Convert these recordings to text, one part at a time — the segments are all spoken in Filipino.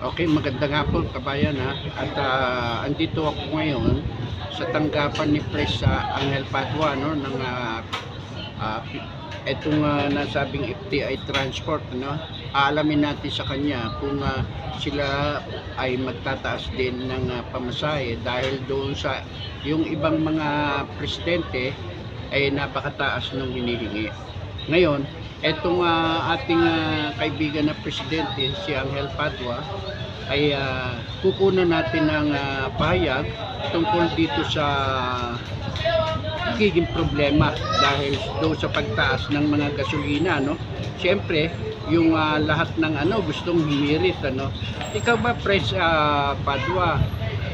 Okay, maganda nga po kabayan ha. At ah, andito ako ngayon sa tanggapan ni Pres sa Angel Padua no ng ah, ah, etong ah, nasabing FTI transport no. Aalamin natin sa kanya kung ah, sila ay magtataas din ng ah, pamasahe dahil doon sa yung ibang mga presidente ay napakataas ng hinihingi. Ngayon, etong ah, ating ah, kaibigan na presidente, si Angel Padua, ay ah, kukunan natin ng ah, pahayag tungkol dito sa nagiging problema dahil doon sa pagtaas ng mga gasolina no? Siyempre, yung ah, lahat ng ano gustong humirit ano? Ikaw ba Pres ah, Padua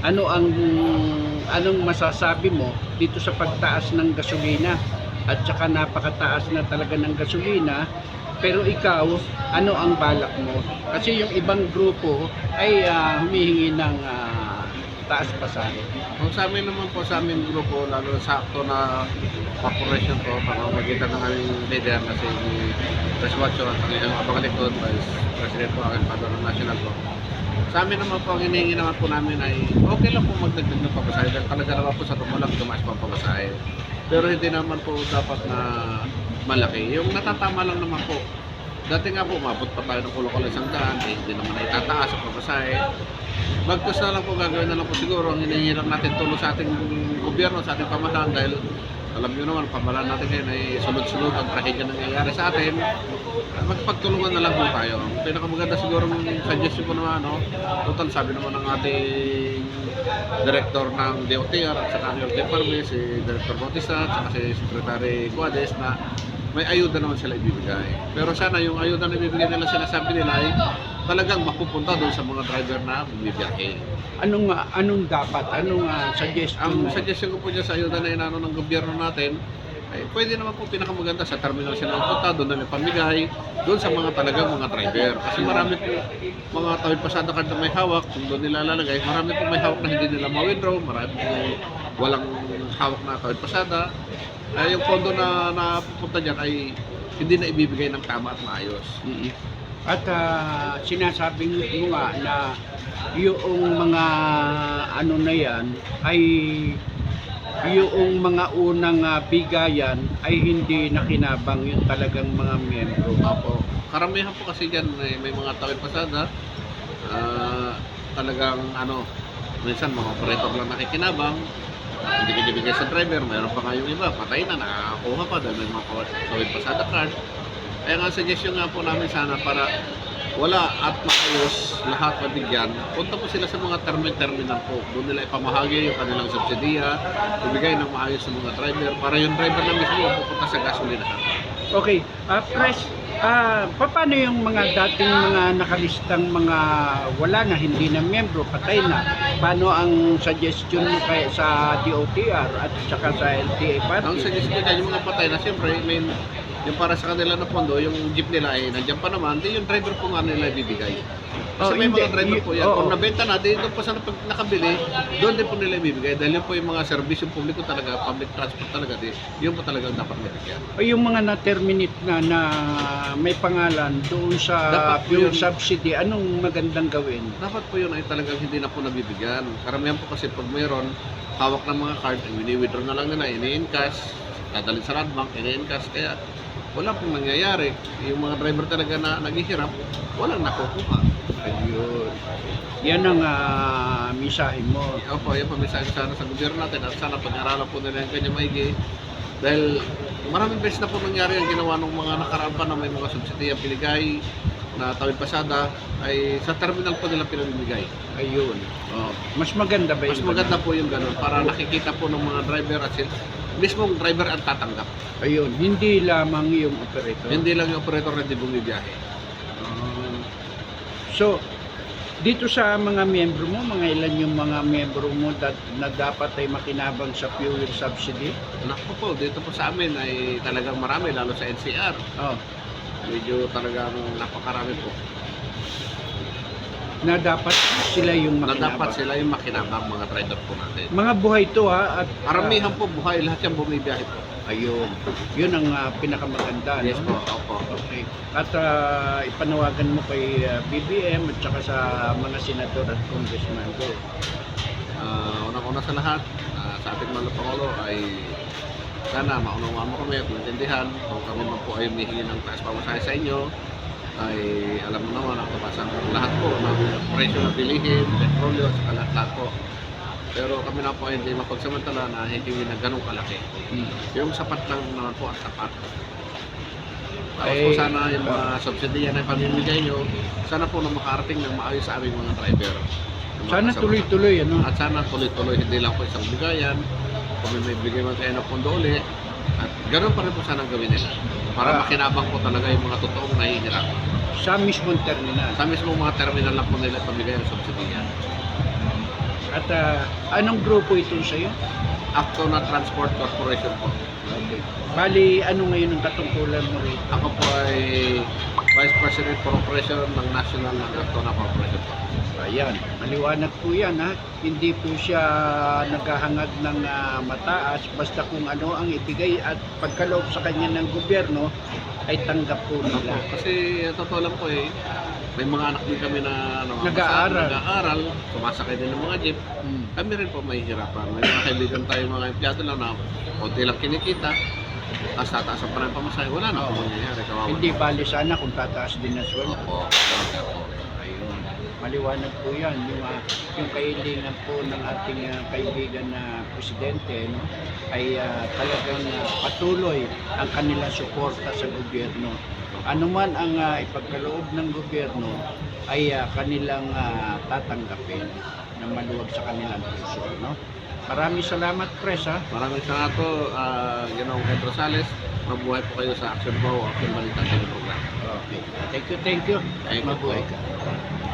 ano ang anong masasabi mo dito sa pagtaas ng gasolina at saka napakataas na talaga ng gasolina pero ikaw ano ang balak mo kasi yung ibang grupo ay ah, humihingi ng ah, taas pasahe Kung sa amin naman po, sa aming grupo, lalo na sakto na corporation po, pamamagitan ng aming leader na si Pres Watson at ang ilang abang likod, Vice President po, aking Padre ng National po. Sa amin naman po, ang hinihingi naman po namin ay okay lang po magdagdag ng pamasahe dahil talaga naman po sa tumulang tumaas po ang pamasahe. Pero hindi naman po dapat na malaki. Yung natatama lang naman po, dati nga po, umabot pa tayo ng kulo-kulo isang daan, eh, hindi naman na itataas ang pamasahe. Bagkus na lang po gagawin na lang po siguro ang hinihingi lang natin tulong sa ating gobyerno, sa ating pamahalaan dahil alam niyo naman, pamahalaan natin ngayon ay sunod-sunod ang trahedya na nangyayari sa atin. Magpagtulungan na lang po tayo. Ang pinakamaganda siguro ng suggestion ko naman, ano, total sabi naman ng ating director ng DOTR at saka ng department, si Director Bautista at saka si Secretary Guades na may ayuda naman sila ibibigay. Pero sana yung ayuda na ibibigay nila sinasabi nila ay talagang mapupunta doon sa mga driver na bumibiyahe. anong ah, anong dapat anong ah, suggestion Ang suggestion ko po dyan sa ayuda na inano ng gobyerno natin, ay pwede naman po pinakamaganda sa terminal sila pupunta, doon nila pamigay, doon sa mga talagang mga driver. Kasi marami po mga tawid pasada card na may hawak, kung doon nila lalagay, marami po may hawak na hindi nila ma-withdraw, marami po walang hawak na tawid pasada. Ay, yung pondo na napupunta dyan ay hindi na ibibigay ng tama at maayos. Mm. At ah, sinasabing mo nga na yung mga ano na yan ay yung mga unang ah, bigayan ay hindi nakinabang yung talagang mga miyembro. Opo. Karamihan po kasi dyan may, may mga tawid pasada. ah, talagang ano, minsan mga operator lang nakikinabang. Hindi binibigay sa driver. Mayroon pa nga yung iba, patay na, nakakakuha pa dahil may mga tawid pasada card. Kaya nga suggestion nga po namin sana para wala at maayos lahat mabigyan, punta po sila sa mga terminal-terminal po. Doon nila ipamahagi yung kanilang subsidiya, ibigay ng maayos sa mga driver para yung driver na mismo pupunta sa gasolinahan. Okay, ah Pres, ah paano yung mga dating mga nakalistang mga wala na, hindi na miyembro, patay na? Paano ang suggestion mo kay sa DOTR at saka sa LTA Ang party? suggestion ko yung mga patay na siyempre, mean, yung para sa kanila na pondo, yung jeep nila ay nandiyan pa naman, di yung driver po nga nila ibibigay. Kasi Oh, may hindi. mga driver po yan. Oo. Kung nabenta na, di doon po sa pag nakabili, doon din po nila ibibigay. Dahil yun po yung mga service, yung publiko talaga, public transport talaga, di, yun po talagang dapat mabigyan. O yung mga na-terminate na na may pangalan doon sa Dapat fuel yun. subsidy, anong magandang gawin? Dapat po yun ay talagang hindi na po nabibigyan. Karamihan po kasi pag mayroon, hawak ng mga card, wini-withdraw na lang nila, ini-encash, dadalhin sa land bank, ini-encash. Kaya wala pong nangyayari. Yung mga driver talaga na naghihirap, walang nakukuha. Ayun. Yan ang ah, misahe mo. Opo, yan po, mensahe sana sa gobyerno natin at sana pag-aralan po nila yung kanya maigi. Dahil maraming beses na po nangyari ang ginawa ng mga nakaraan pa na may mga subsidiya binigay na tawid pasada ay sa terminal po nila pinamimigay. Ayun. Oh. Mas maganda ba Mas yung maganda po yung ganun para nakikita po ng mga driver at sila, mismong driver ang tatanggap. Ayun, hindi lamang yung operator. Hindi lang yung operator na di bumibiyahe. Ah. so, dito sa mga miyembro mo, mga ilan yung mga miyembro mo dat, na dapat ay makinabang sa fuel subsidy? Naku po, dito po sa amin ay talagang marami, lalo sa NCR. Oh, Medyo talagang napakarami po. Na dapat sila yung Na makinabang. dapat sila yung makinabang mga driver po natin. Mga buhay to ha at Karamihan po buhay, lahat yan bumibiyahe po. Ayun. Yun ang ah, pinakamaganda. Yes no? po, opo. Okay. At ah, ipanawagan mo kay ah, BBM at saka sa mga senador at congressman ko. Ah, unang-una sa lahat, ah, sa ating mga Pangulo ay sana maunawaan mo kami at maintindihan kung kami man po ay humihingi ng taas pamasahe sa inyo ay alam mo naman ang kapasan ng lahat po ng presyo ng bilihin, petrolyo at lahat-lahat po. Pero kami na po ay hindi mapagsamantala na hihingi ng ganong kalaki. Hmm. Yung sapat lang naman po ang sapat. Tapos po Ay, sana yung mga subsidiya na pamimigay nyo, sana po na makarating ng maayos sa aming mga driver. Mga Sana tuloy-tuloy ano. at sana tuloy-tuloy, hindi lang po isang bigayan. Kung may bigay man kayo ng pondo uli. At ganoon pa rin po sana ang gawin nila. Para Ah. makinabang po talaga yung mga totoong nahihirapan. Sa mismong terminal. Sa mismo mga terminal lang po nila pamigay ng subsidiya. At ah, anong grupo ito sa iyo? Acto na Transport Corporation po. Okay. Bali, ano ngayon ang katungkulan mo rito? Ako po ay Vice President for Operation ng National ng Acto na Corporation po. Ayan, maliwanag po yan ha. Hindi po siya naghahangad ng ah, mataas basta kung ano ang ibigay at pagkaloob sa kanya ng gobyerno ay tanggap po Ano nila. Kasi totoo lang po eh, may mga anak din kami na namamasa, Nag-aaral. nag-aaral, sumasakay din ng mga jeep. Hmm. Kami rin po mahihirapan. May mga kaibigan tayo mga empleyado lang na konti lang kinikita. Tapos tataas ang parang pamasahe. Wala na po Oo. mangyayari. Hindi na. bali sana kung tataas din ang sweldo. Opo. Talaga po. Ayun. Maliwanag po yan. Yung, ah, yung kahilingan po ng ating ah, kaibigan na presidente no, ay ah, talagang ah, patuloy ang kanilang suporta sa gobyerno. Ano man ang ah, ipagkaloob ng gobyerno ay ah, kanilang ah, tatanggapin na maluwag sa kanilang puso. No? Maraming salamat, Pres. Ha? Maraming salamat po, uh, Ginoong Ed Rosales. Mabuhay po kayo sa Action Bow, Action Balita sa program. Okay. Thank you, thank you. Thank you Mabuhay po. ka.